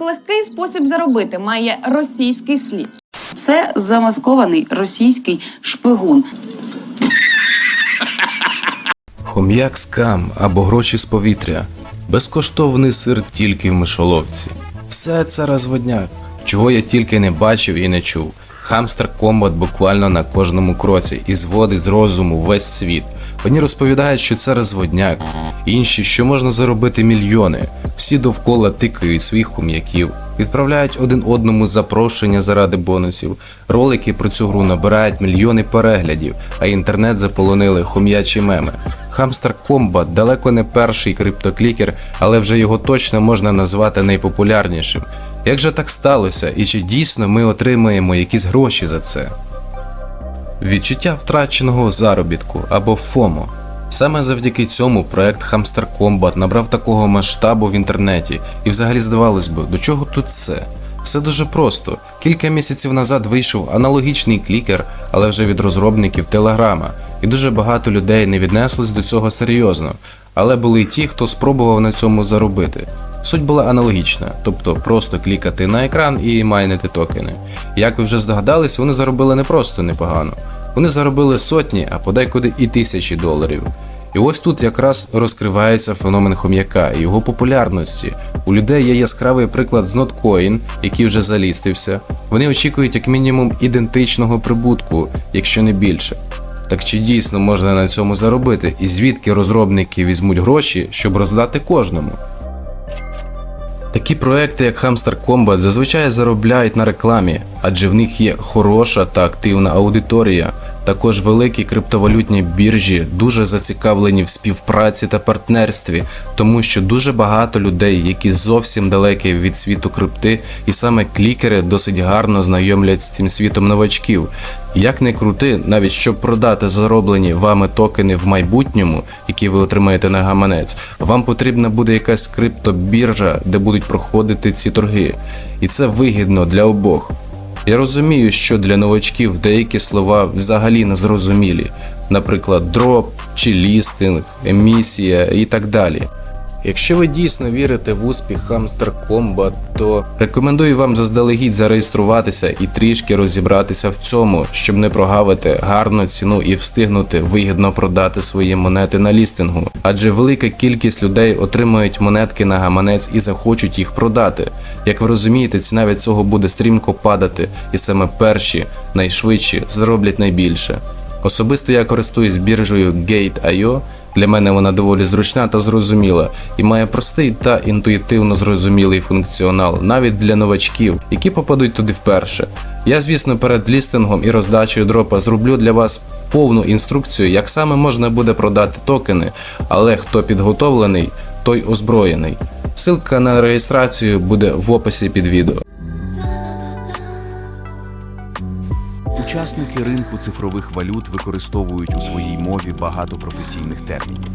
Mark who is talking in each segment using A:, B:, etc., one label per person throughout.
A: Легкий спосіб заробити має російський слід.
B: Це замаскований російський шпигун.
C: Хом'як скам або гроші з повітря. Безкоштовний сир тільки в мишоловці. Все це розводняк, чого я тільки не бачив і не чув. Хамстер комбат буквально на кожному кроці і зводить з розуму весь світ. Одні розповідають, що це розводняк, інші, що можна заробити мільйони. Всі довкола тикають своїх хом'яків, відправляють один одному запрошення заради бонусів. Ролики про цю гру набирають мільйони переглядів, а інтернет заполонили хом'ячі меми. Hamster Combat далеко не перший криптоклікер, але вже його точно можна назвати найпопулярнішим. Як же так сталося, і чи дійсно ми отримаємо якісь гроші за це? Відчуття втраченого заробітку або ФОМО. Саме завдяки цьому проект Hamster Combat набрав такого масштабу в інтернеті, і взагалі здавалось би, до чого тут це? Все дуже просто. Кілька місяців назад вийшов аналогічний клікер, але вже від розробників Телеграма, і дуже багато людей не віднеслись до цього серйозно. Але були й ті, хто спробував на цьому заробити. Суть була аналогічна, тобто просто клікати на екран і майнити токени. Як ви вже здогадались, вони заробили не просто непогано. Вони заробили сотні, а подекуди і тисячі доларів. І ось тут якраз розкривається феномен хом'яка і його популярності. У людей є яскравий приклад з Notcoin, який вже залістився. Вони очікують як мінімум ідентичного прибутку, якщо не більше. Так чи дійсно можна на цьому заробити, і звідки розробники візьмуть гроші, щоб роздати кожному? Такі проекти, як Hamster Combat, зазвичай заробляють на рекламі, адже в них є хороша та активна аудиторія. Також великі криптовалютні біржі дуже зацікавлені в співпраці та партнерстві, тому що дуже багато людей, які зовсім далекі від світу крипти, і саме клікери досить гарно знайомлять з цим світом новачків. Як не крути, навіть щоб продати зароблені вами токени в майбутньому, які ви отримаєте на гаманець, вам потрібна буде якась криптобіржа, де будуть проходити ці торги. І це вигідно для обох. Я розумію, що для новачків деякі слова взагалі не зрозумілі, наприклад, дроп чи лістинг, емісія і так далі. Якщо ви дійсно вірите в успіх Hamster Combat, то рекомендую вам заздалегідь зареєструватися і трішки розібратися в цьому, щоб не прогавити гарну ціну і встигнути вигідно продати свої монети на лістингу. Адже велика кількість людей отримують монетки на гаманець і захочуть їх продати. Як ви розумієте, ціна від цього буде стрімко падати, і саме перші, найшвидші, зароблять найбільше. Особисто я користуюсь біржею Gate.io. Для мене вона доволі зручна та зрозуміла і має простий та інтуїтивно зрозумілий функціонал, навіть для новачків, які попадуть туди вперше. Я, звісно, перед лістингом і роздачею дропа зроблю для вас повну інструкцію, як саме можна буде продати токени, але хто підготовлений, той озброєний. Ссылка на реєстрацію буде в описі під відео.
D: Учасники ринку цифрових валют використовують у своїй мові багато професійних термінів.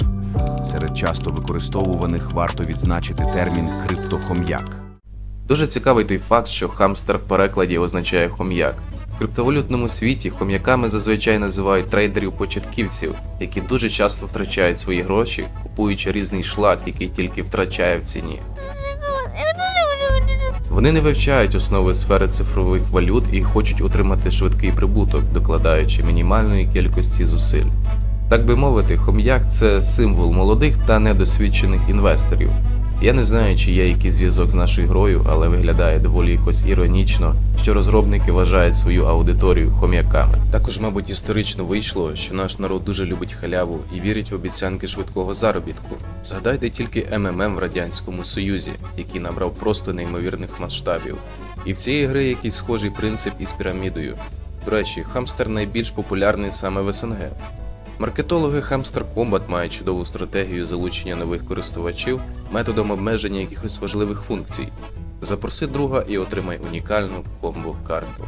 D: Серед часто використовуваних варто відзначити термін криптохом'як.
C: Дуже цікавий той факт, що хамстер в перекладі означає хом'як. В криптовалютному світі хом'яками зазвичай називають трейдерів-початківців, які дуже часто втрачають свої гроші, купуючи різний шлак, який тільки втрачає в ціні. Вони не вивчають основи сфери цифрових валют і хочуть отримати швидкий прибуток, докладаючи мінімальної кількості зусиль. Так би мовити, хом'як це символ молодих та недосвідчених інвесторів. Я не знаю, чи є якийсь зв'язок з нашою грою, але виглядає доволі якось іронічно, що розробники вважають свою аудиторію хом'яками. Також, мабуть, історично вийшло, що наш народ дуже любить халяву і вірить в обіцянки швидкого заробітку. Згадайте тільки МММ в радянському Союзі, який набрав просто неймовірних масштабів. І в цієї гри якийсь схожий принцип із пірамідою. До речі, хамстер найбільш популярний саме в СНГ. Маркетологи Hamster Combat мають чудову стратегію залучення нових користувачів методом обмеження якихось важливих функцій. Запроси друга і отримай унікальну комбо-карту.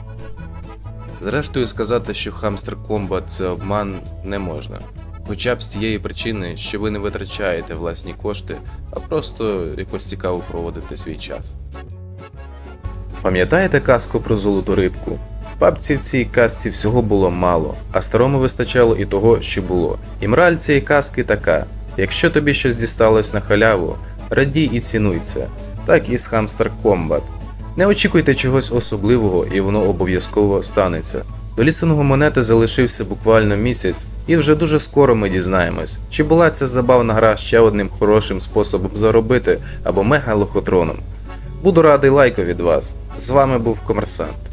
C: Зрештою, сказати, що Hamster Combat це обман не можна. Хоча б з тієї причини, що ви не витрачаєте власні кошти, а просто якось цікаво проводите свій час. Пам'ятаєте казку про золоту рибку? Папці в цій казці всього було мало, а старому вистачало і того, що було. І мораль цієї казки така: якщо тобі щось дісталось на халяву, радій і цінуй це. так і з Hamster Combat. Не очікуйте чогось особливого, і воно обов'язково станеться. До лістингу монети залишився буквально місяць, і вже дуже скоро ми дізнаємось, чи була ця забавна гра ще одним хорошим способом заробити або мега лохотроном. Буду радий лайку від вас. З вами був Комерсант.